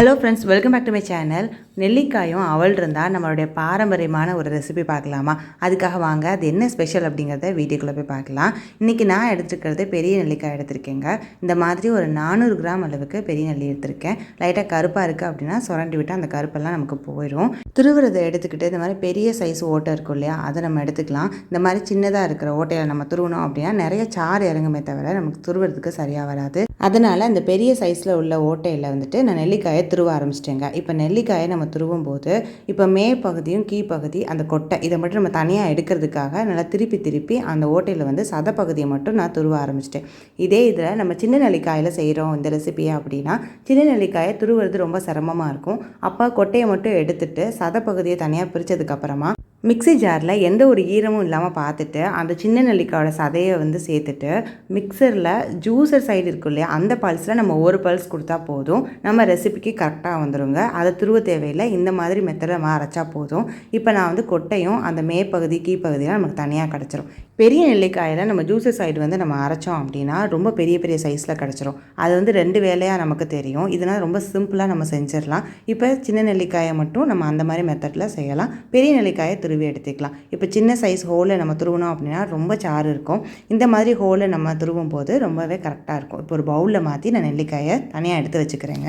Hello friends welcome back to my channel நெல்லிக்காயும் அவள் இருந்தால் நம்மளுடைய பாரம்பரியமான ஒரு ரெசிபி பார்க்கலாமா? அதுக்காக வாங்க அது என்ன ஸ்பெஷல் அப்படிங்கிறத வீடியோக்குள்ளே போய் பார்க்கலாம். இன்றைக்கி நான் எடுத்துருக்கிறது பெரிய நெல்லிக்காய் எடுத்திருக்கேங்க. இந்த மாதிரி ஒரு நானூறு கிராம் அளவுக்கு பெரிய நெல்லி எடுத்திருக்கேன். லைட்டாக கருப்பாக இருக்குது அப்படின்னா சுரண்டி விட்டால் அந்த கருப்பெல்லாம் நமக்கு போயிடும் திருவுறதை எடுத்துக்கிட்டு இந்த மாதிரி பெரிய சைஸ் ஓட்டை இருக்கும் இல்லையா அதை நம்ம எடுத்துக்கலாம். இந்த மாதிரி சின்னதாக இருக்கிற ஓட்டையில் நம்ம துருவணும் அப்படின்னா நிறைய சாறு இறங்குமே தவிர நமக்கு துருவுறதுக்கு சரியாக வராது. அதனால் அந்த பெரிய சைஸில் உள்ள ஓட்டையில் வந்துட்டு நான் நெல்லிக்காயை துருவ ஆரம்பிச்சிட்டேங்க. இப்போ நெல்லிக்காயை நம்ம துருவும் போது இப்போ மே பகுதியும் கீ பகுதி அந்த கொட்டை இதை மட்டும் நம்ம தனியாக எடுக்கிறதுக்காக நல்லா திருப்பி திருப்பி அந்த ஓட்டையில் வந்து சத பகுதியை மட்டும் நான் துருவ ஆரம்பிச்சிட்டேன். இதே இதில் நம்ம சின்ன நெல்லிக்காயில் செய்கிறோம் இந்த ரெசிபியை அப்படின்னா சின்ன நெல்லிக்காயை துருவுறது ரொம்ப சிரமமாக இருக்கும். அப்போ கொட்டையை மட்டும் எடுத்துட்டு சத பகுதியை தனியாக பிரித்ததுக்கப்புறமா மிக்ஸி ஜாரில் எந்த ஒரு ஈரமும் இல்லாமல் பார்த்துட்டு அந்த சின்ன நெல்லிக்காயோட சதையை வந்து சேர்த்துட்டு மிக்சரில் ஜூஸர் சைடு இருக்கும் இல்லையா அந்த பல்ஸில் நம்ம ஒரு பல்ஸ் கொடுத்தா போதும். நம்ம ரெசிபிக்கு கரெக்டாக வந்துருங்க. அதை துருவ தேவையில்லை. இந்த மாதிரி மெத்தடில் நம்ம அரைச்சா போதும். இப்போ நான் வந்து கொட்டையும் அந்த மேப்பகுதி கீப்பகுதியெலாம் நமக்கு தனியாக கிடச்சிரும். பெரிய நெல்லிக்காயில் நம்ம ஜூஸர் சைடு வந்து நம்ம அரைச்சோம் அப்படின்னா ரொம்ப பெரிய பெரிய சைஸில் கிடச்சிரும். அது வந்து ரெண்டு வேலையாக நமக்கு தெரியும். இதனால் ரொம்ப சிம்பிளாக நம்ம செஞ்சிடலாம். இப்போ சின்ன நெல்லிக்காயை மட்டும் நம்ம அந்த மாதிரி மெத்தடில் செய்யலாம். பெரிய நெல்லிக்காயை துருவி எடுத்துக்கலாம். இப்போ சின்ன சைஸ் ஹோலை நம்ம துருவினோம் அப்படின்னா ரொம்ப சாறு இருக்கும். இந்த மாதிரி ஹோலை நம்ம துருவும் போது ரொம்பவே கரெக்டாக இருக்கும். இப்போ ஒரு பவுலில் மாற்றி நான் நெல்லிக்காயை தனியாக எடுத்து வச்சுக்கிறேங்க.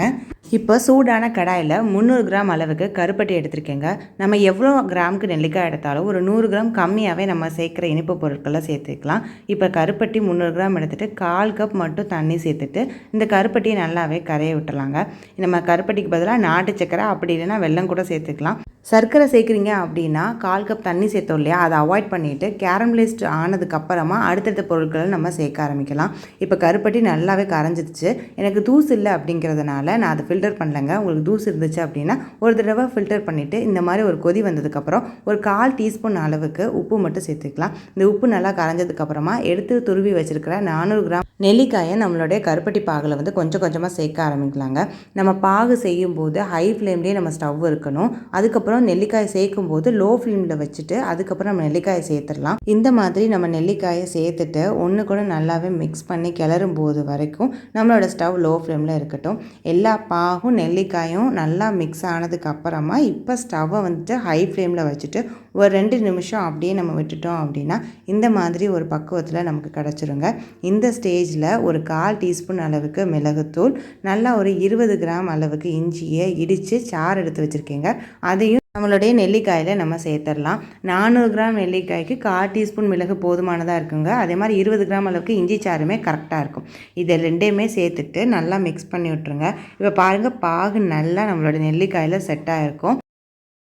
இப்போ சூடான கடாயில் முந்நூறு கிராம் அளவுக்கு கருப்பட்டி எடுத்திருக்கேங்க. நம்ம எவ்வளோ கிராமுக்கு நெல்லிக்காய் எடுத்தாலும் ஒரு நூறு கிராம் கம்மியாகவே நம்ம சேர்க்குற இனிப்பு பொருட்களை சேர்த்துக்கலாம். இப்போ கருப்பட்டி முந்நூறு கிராம் எடுத்துகிட்டு கால் கப் மட்டும் தண்ணி சேர்த்துட்டு இந்த கருப்பட்டியை நல்லாவே கரைய விட்டுலாங்க நம்ம கருப்பட்டிக்கு பதிலாக நாட்டு சக்கரை அப்படி இல்லைன்னா வெல்லம் கூட சேர்த்துக்கலாம். சர்க்கரை சேர்க்குறீங்க அப்படின்னா கால் கப் தண்ணி சேர்த்தோம் இல்லையா? அதை அவாய்ட் பண்ணிவிட்டு கேரமலைஸ்ட் ஆனதுக்கப்புறமா அடுத்தடுத்த பொருட்களை நம்ம சேர்க்க ஆரம்பிக்கலாம். இப்போ கருப்பட்டி நல்லாவே கரைஞ்சிருச்சு. எனக்கு தூசு இல்லை அப்படிங்கிறதுனால நான் அதை ஃபில்டர் பண்ணலைங்க. உங்களுக்கு தூசு இருந்துச்சு அப்படின்னா ஒரு தடவை ஃபில்டர் பண்ணிவிட்டு இந்த மாதிரி ஒரு கொதி வந்ததுக்கப்புறம் ஒரு கால் டீஸ்பூன் அளவுக்கு உப்பு மட்டும் சேர்த்துக்கலாம். இந்த உப்பு நல்லா கரைஞ்சதுக்கப்புறமா எடுத்து துருவி வச்சுருக்கிற நானூறு கிராம் நெல்லிக்காயை நம்மளுடைய கருப்பட்டி பாகில் வந்து கொஞ்சம் கொஞ்சமாக சேர்க்க ஆரம்பிக்கலாங்க. நம்ம பாகு செய்யும்போது ஹை ஃப்ளேம்லேயே நம்ம ஸ்டவ் இருக்கணும். அதுக்கப்புறம் நெல்லிக்காயை சேர்க்கும் போது லோ ஃப்ளேமில் வச்சுட்டு அதுக்கப்புறம் நம்ம நெல்லிக்காயை சேர்த்துடலாம். இந்த மாதிரி நம்ம நெல்லிக்காயை சேர்த்துட்டு ஒன்று கூட நல்லாவே மிக்ஸ் பண்ணி கிளறும் போது வரைக்கும் நம்மளோட ஸ்டவ் லோ ஃப்ளேமில் இருக்கட்டும். எல்லா பாகும் நெல்லிக்காயும் நல்லா மிக்ஸ் ஆனதுக்கு அப்புறமா இப்போ ஸ்டவ்வை வந்துட்டு ஹை ஃப்ளேமில் வச்சுட்டு ஒரு ரெண்டு நிமிஷம் அப்படியே நம்ம விட்டுட்டோம் அப்படின்னா இந்த மாதிரி ஒரு பக்குவத்தில் நமக்கு கிடச்சிருங்க. இந்த ஸ்டேஜில் ஒரு கால் டீஸ்பூன் அளவுக்கு மிளகுத்தூள் நல்லா ஒரு இருபது கிராம் அளவுக்கு இஞ்சியை இடித்து சாறு எடுத்து வச்சுருக்கேங்க. அதையும் நம்மளுடைய நெல்லிக்காயில் நம்ம சேர்த்துடலாம். நானூறு கிராம் நெல்லிக்காய்க்கு கால் டீஸ்பூன் மிளகு போதுமானதாக இருக்குங்க. அதே மாதிரி இருபது கிராம் அளவுக்கு இஞ்சி சாறுமே கரெக்டாக இருக்கும். இதை ரெண்டையுமே சேர்த்துட்டு நல்லா மிக்ஸ் பண்ணி விட்ருங்க இப்போ பாருங்கள் பாகு நல்லா நம்மளோட நெல்லிக்காயில் செட் ஆகிருக்கும்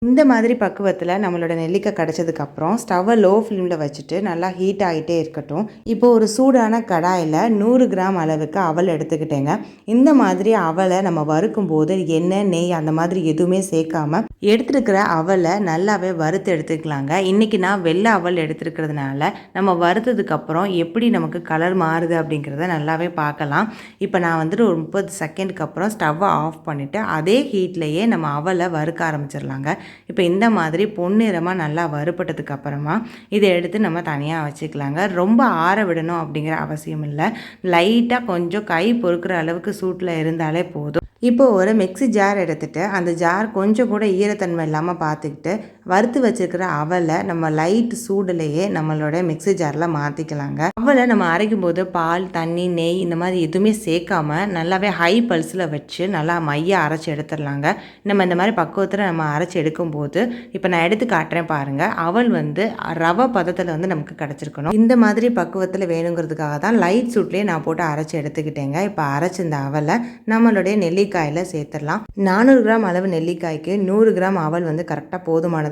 இந்த மாதிரி பக்குவத்தில் நம்மளோட நெல்லிக்காய் கிடச்சதுக்கப்புறம் ஸ்டவ்வை லோ ஃப்ளேமில் வச்சுட்டு நல்லா ஹீட் ஆகிட்டே இருக்கட்டும். இப்போ ஒரு சூடான கடாயில் நூறு கிராம் அளவுக்கு அவல் எடுத்துக்கிட்டேங்க. இந்த மாதிரி அவலை நம்ம வறுக்கும் போது எண்ணெய் நெய் அந்த மாதிரி எதுவுமே சேர்க்காம எடுத்துருக்கிற அவலை நல்லாவே வறுத்து எடுத்துக்கலாங்க. இன்றைக்கி நான் வெள்ளை அவல் எடுத்துருக்கிறதுனால நம்ம வறுத்ததுக்கப்புறம் எப்படி நமக்கு கலர் மாறுது அப்படிங்கிறத நல்லாவே பார்க்கலாம். இப்போ நான் வந்துட்டு ஒரு முப்பது செகண்டுக்கு அப்புறம் ஸ்டவ்வை ஆஃப் பண்ணிவிட்டு அதே ஹீட்லேயே நம்ம அவலை வறுக்க ஆரம்பிச்சிடலாங்க. இப்போ இந்த மாதிரி பொன்னிறமாக நல்லா வறுபட்டதுக்கு அப்புறமா இதை எடுத்து நம்ம தனியாக வச்சுக்கலாங்க. ரொம்ப ஆற விடணும் அப்படிங்கிற அவசியம் இல்லை. லைட்டாக கொஞ்சம் கை பொறுக்கிற அளவுக்கு சூட்டில் இருந்தாலே போதும். இப்போ ஒரு மிக்ஸி ஜார் எடுத்துகிட்டு அந்த ஜார் கொஞ்சம் கூட ஈரத்தன்மை இல்லாமல் பார்த்துக்கிட்டு வறுத்து வச்சுருக்கிற அவலை நம்ம லைட் சூடுலேயே நம்மளோட மிக்ஸி ஜாரில் மாற்றிக்கலாங்க அவலை நம்ம அரைக்கும் போது பால் தண்ணி நெய் இந்த மாதிரி எதுவுமே சேர்க்காம நல்லாவே ஹை பல்ஸில் வச்சு நல்லா மைய அரைச்சி எடுத்துடலாங்க. நம்ம இந்த மாதிரி பக்குவத்தில் நம்ம அரைச்சி எடுக்கும்போது இப்போ நான் எடுத்து காட்டுறேன் பாருங்கள் அவல் வந்து ரவை பதத்தில் வந்து நமக்கு கிடச்சிருக்கணும். இந்த மாதிரி பக்குவத்தில் வேணுங்கிறதுக்காக தான் லைட் சூட்லேயே நான் போட்டு அரைச்சி எடுத்துக்கிட்டேங்க. இப்போ அரைச்சி இந்த அவலை நம்மளுடைய நெல்லிக்காயில் சேர்த்துடலாம். நானூறு கிராம் அளவு நெல்லிக்காய்க்கு நூறு கிராம் அவல் வந்து கரெக்டாக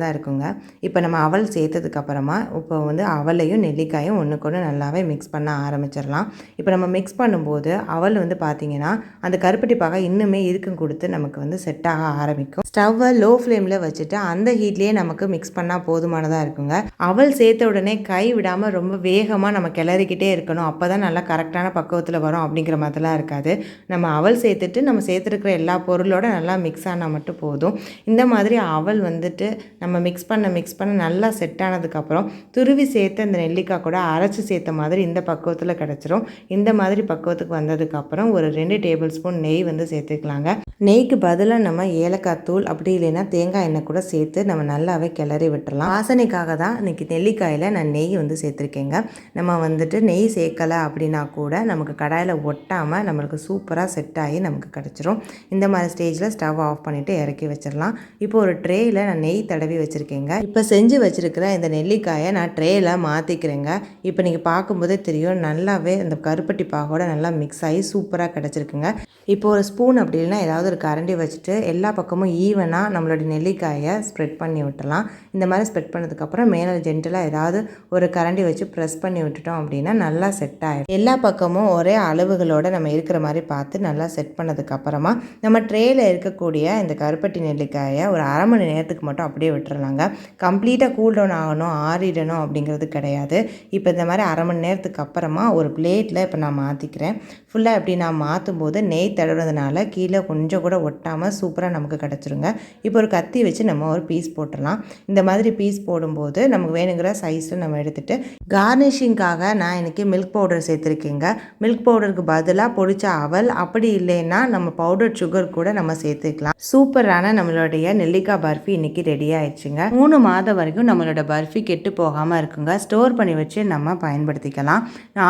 தான் இருக்குங்க. இப்போ நம்ம அவல் சேர்த்ததுக்கப்புறமா இப்போ வந்து அவலையும் நெல்லிக்காயும் ஒன்று நல்லாவே மிக்ஸ் பண்ண ஆரம்பிச்சிடலாம். இப்போ நம்ம மிக்ஸ் பண்ணும்போது அவல் வந்து பார்த்திங்கன்னா அந்த கருப்பட்டி பாகை இன்னுமே இருக்கும் கொடுத்து நமக்கு வந்து செட் ஆக ஆரம்பிக்கும். ஸ்டவ்வை லோ ஃப்ளேமில் வச்சுட்டு அந்த ஹீட்லேயே நமக்கு மிக்ஸ் பண்ணால் போதுமானதாக இருக்குங்க. அவல் சேர்த்த உடனே கை விடாமல் ரொம்ப வேகமாக நம்ம கிளறிக்கிட்டே இருக்கணும். அப்போ தான் நல்லா கரெக்டான பக்குவத்தில் வரும் அப்படிங்கிற மாதிரிலாம் இருக்காது. நம்ம அவல் சேர்த்துட்டு நம்ம சேர்த்த சேர்த்துருக்கிற எல்லா பொருளோட நல்லா மிக்ஸ் ஆனால் மட்டும் போதும். இந்த மாதிரி அவல் வந்துட்டு நம்ம நம்ம மிக்ஸ் பண்ண மிக்ஸ் பண்ண நல்லா செட் ஆனதுக்கப்புறம் துருவி சேர்த்து அந்த நெல்லிக்காய் கூட அரைச்சி சேர்த்த மாதிரி இந்த பக்குவத்தில் கிடச்சிரும். இந்த மாதிரி பக்குவத்துக்கு வந்ததுக்கப்புறம் ஒரு ரெண்டு டேபிள் ஸ்பூன் நெய் வந்து சேர்த்துக்கலாங்க. நெய்க்கு பதிலாக நம்ம ஏலக்காய் தூள் அப்படி இல்லைன்னா தேங்காய் எண்ணெய் கூட சேர்த்து நம்ம நல்லாவே கிளறி விட்டுறலாம். வாசனைக்காக தான் இன்றைக்கி நெல்லிக்காயில் நான் நெய் வந்து சேர்த்துருக்கேங்க. நம்ம வந்துட்டு நெய் சேர்க்கலை அப்படின்னா கூட நமக்கு கடாயில் ஒட்டாமல் நம்மளுக்கு சூப்பராக செட் ஆகி நமக்கு கிடச்சிரும். இந்த மாதிரி ஸ்டேஜில் ஸ்டவ் ஆஃப் பண்ணிவிட்டு இறக்கி வச்சிடலாம் இப்போ ஒரு ட்ரேயில் நான் நெய் தடவி வச்சுருக்கேங்க. இப்போ செஞ்சு வச்சுருக்கிற இந்த நெல்லிக்காயை நான் ட்ரேயில் மாற்றிக்கிறேங்க இப்போ நீங்கள் பார்க்கும்போதே தெரியும் நல்லாவே இந்த கருப்பட்டி பாகோட நல்லா மிக்ஸ் ஆகி சூப்பராக கிடச்சிருக்குங்க. இப்போ ஒரு ஸ்பூன் அப்படி இல்லைன்னா ஏதாவது ஒரு கரண்டி வச்சுட்டு எல்லா பக்கமும் ஈவனாக நம்மளுடைய நெல்லிக்காயை ஸ்ப்ரெட் பண்ணி விட்டலாம். இந்த மாதிரி ஸ்ப்ரெட் பண்ணதுக்கப்புறம் மேலே ஜென்டலாக ஏதாவது ஒரு கரண்டி வச்சு ப்ரெஸ் பண்ணி விட்டுட்டோம் அப்படின்னா நல்லா செட் ஆகிடும் எல்லா பக்கமும் ஒரே அளவுகளோட நம்ம இருக்கிற மாதிரி பார்த்து நல்லா செட் பண்ணதுக்கப்புறமா நம்ம ட்ரேயில் இருக்கக்கூடிய இந்த கருப்பட்டி நெல்லிக்காயை ஒரு அரை மணி நேரத்துக்கு மட்டும் அப்படியே விட்டுறலாங்க. கம்ப்ளீட்டாக கூல் டவுன் ஆகணும் ஆறிடணும் அப்படிங்கிறது கிடையாது. இப்போ இந்த மாதிரி அரை மணி நேரத்துக்கு அப்புறமா ஒரு பிளேட்டில் இப்போ நான் மாற்றிக்கிறேன் ஃபுல்லாக எப்படி நான் மாற்றும் போது நெய் தடவுறதுனால கீழே கொஞ்சம் கொஞ்சம் கூட ஒட்டாமல் சூப்பராக நமக்கு கிடச்சிருங்க. இப்போ ஒரு கத்தி வச்சு நம்ம ஒரு பீஸ் போட்டுடலாம். இந்த மாதிரி பீஸ் போடும்போது நமக்கு வேணுங்கிற சைஸில் நம்ம எடுத்துகிட்டு கார்னிஷிங்காக நான் இன்றைக்கி மில்க் பவுடர் சேர்த்துருக்கேங்க. மில்க் பவுடருக்கு பதிலாக பொடிச்ச அவல் அப்படி இல்லைன்னா நம்ம பவுடர் சுகர் கூட நம்ம சேர்த்துக்கலாம். சூப்பரான நம்மளுடைய நெல்லிக்காய் பர்ஃபி இன்றைக்கி ரெடி ஆயிடுச்சுங்க. மூணு மாதம் வரைக்கும் நம்மளோட பர்ஃபி கெட்டு போகாமல் இருக்குங்க. ஸ்டோர் பண்ணி வச்சு நம்ம பயன்படுத்திக்கலாம்.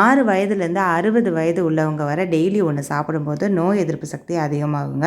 ஆறு வயதுலேருந்து அறுபது வயது உள்ளவங்க வர டெய்லி ஒன்று சாப்பிடும்போது நோய் எதிர்ப்பு சக்தி அதிகமாகுங்க.